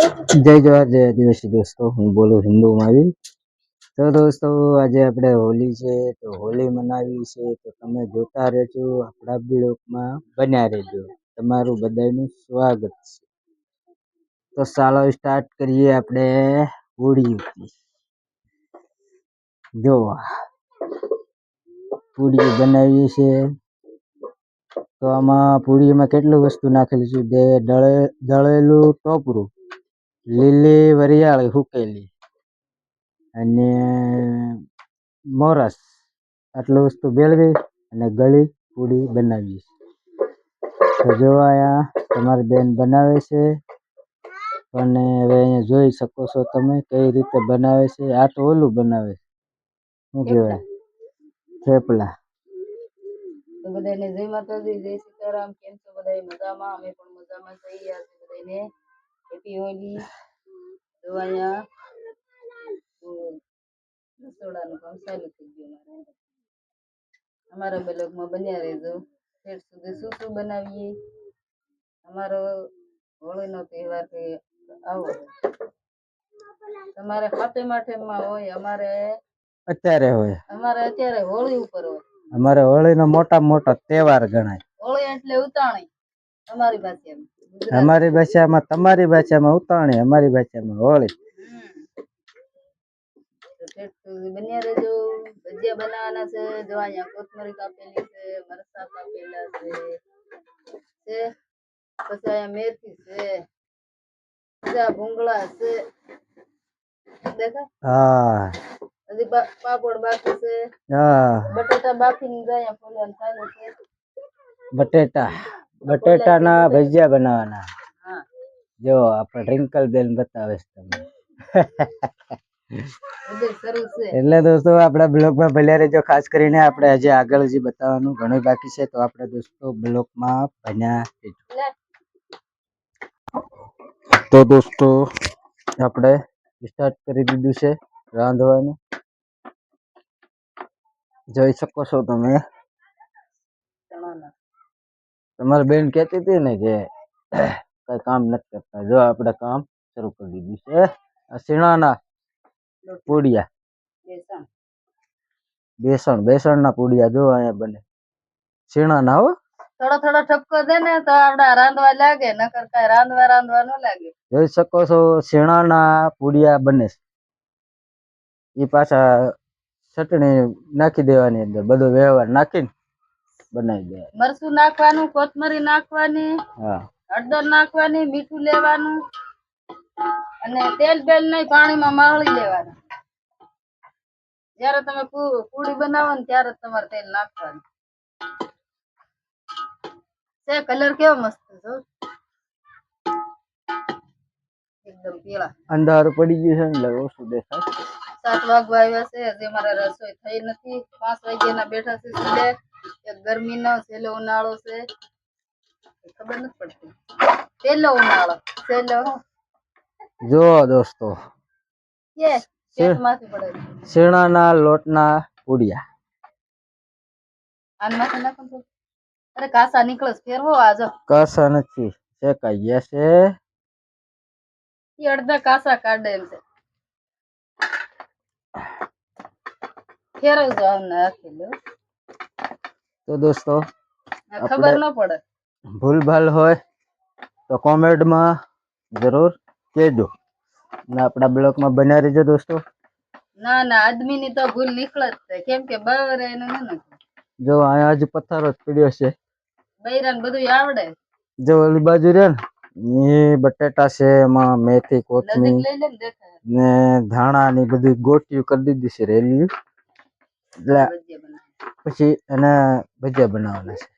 જય જવાહર, જય આદિવાસી દોસ્તો, હું બોલું હિન્દુ માવી તો દોસ્તો, આજે આપણે હોલી છે, તો હોલી મનાવી છે, તો તમે જોતા રહેજો, આપણા બ્લોગમાં બન્યા રહેજો. તમારું બધાનું સ્વાગત છે. તો ચાલો સ્ટાર્ટ કરીએ આપણે હોળીથી જો, પૂરી બનાવીએ છે. તો આમાં પૂરીમાં કેટલું વસ્તુ નાખેલી છે? જે દળે, દળેલું ટોપરું. લીલી વરિયાળી સુકેલી અને મોરસ આટલું વસ્તુ ભેળવી અને ગળી પૂરી બનાવી તો જો અહીંયા તમારી બેન બનાવે છે અને હવે અહીંયા જોઈ શકો છો તમે કઈ રીતે બનાવે છે. આ તો ઓલું બનાવે છે. શું કહેવાય? થેપલા. બધાને જય માતાજી જય સીતારામ. કેમ છો બધા મજામાં? અમે પણ મજામાં છીએ. આજે બધાને અહીંયા અમ, રસોડાનું કામ ચાલુ થઈ ગયું મારે. અમારા બ્લોગમાં બન્યા રહેજો. ઠેઠ સુધી શું શું બનાવીએ? અમારો હોળીનો તહેવાર કે આવો. તમારે ખાતે માઠેમાં હોય અમારે અત્યારે હોય. અમારે અત્યારે હોળી ઉપર હોય. અમારે હોળીનો મોટા મોટો તહેવાર ગણાય. હોળી એટલે ઉતાણી. અમારી પાસે અમારી ભાષામાં તમારી ભાષામાં ઉતાણી અમારી ભાષામાં હોળી. બન્યા રહેજો. ભજીયા બનાવવાના છે જો અહીંયા કોથમરી કાપેલી છે મરચાં કાપેલા છે પછી અહીંયા મેથી છે બીજા ભૂંગળા છે. દેખાય? હા. હજી પાપડ બાકી છે. હા. બટેટા બાફીને જો અહીંયા ફોલવાનું છે. બટેટા. બટેટાના ભજીયા બનાવવાના. જો આપણે રિંકલ બેન બતાવે છે તમને. એટલે દોસ્તો આપણા બ્લોગમાં ભલ્યા રહેજો ખાસ કરીને આપણે હજી આગળ હજી બતાવવાનું ઘણું બાકી છે તો આપણે દોસ્તો બ્લોગમાં ભણ્યા તો દોસ્તો આપણે સ્ટાર્ટ કરી દીધું છે રાંધવાનું. જોઈ શકો છો તમે. તમારી બેન કહેતી હતી ને કે કઈ કામ નથી કરતા. જો આપણે કામ શરૂ કરી દીધું છે. આ શીણાના પૂડિયા. બેસણ. બેસણ બેસણના પૂડિયા જો અહીંયા બને. શીણાના હો. થોડો થોડો ઠપકો દે ને તો આપડા રાંધવા લાગે નકર કાંઈ રાંધવા રાંધવા ન લાગે. જોઈ શકો છો શીણાના પૂડિયા બને છે. એ પાછા ચટણી નાખી દેવાની અંદર બધો વ્યવહાર નાખીને બનાવી દે. મરચું નાખવાનું કોથમરી નાખવાની હા. હળદર નાખવાની મીઠું લેવાનું અને તેલ બેલ નહીં પાણીમાં માહળી લેવાનું. જ્યારે તમે પૂ- પૂરી બનાવો ને ત્યારે તમારે તેલ નાખવાનું. છે કલર કેવો મસ્ત છે જો. એકદમ પીળા. અંધારું પડી ગયું છે ને લગો ઓછું દેખાય. સાત વાગવા આવ્યા છે હજી મારા રસોઈ થઈ નથી. પાંચ વાગ્યાના બેઠા છે ગરમીનો છેલ્લો ઉનાળો છે એ ખબર નથી પડતી. છેલ્લો ઉનાળો છેલ્લો જો દોસ્તો. કે પેટમાંથી પડે શીણાના લોટના પૂડિયા. આનમાંથી નાખો ને તો. અરે કાસા નીકળે છે ફેરવો આજો. કસા નથી શેકાઈ ગયા છે. એ અડધા કાસા કાઢે એમ છે. ફેરવજો આમને આખી લ્યો. તો દોસ્તો ખબર ન પડે. ભૂલભાલ હોય તો કોમેન્ટમાં જરૂર કહેજો. અને આપણા બ્લોગમાં બન્યા રહેજો દોસ્તો. ના ના આદમીની તો ભૂલ નીકળે જ છે. કેમ કે બરાબર એનું ન જો અહીંયા હજી પથ્થરો જ પડ્યો છે. બૈરાન બધું આવડે. જો ઓલી બાજુ રે ને એ બટેટા છે એમાં મેથી કોથમી કોથમીર ને ધાણા ની બધી ગોટીયું કરી દીધી છે રેલી. એટલે બનાવે. પછી એના ભજીયા બનાવવાના છે.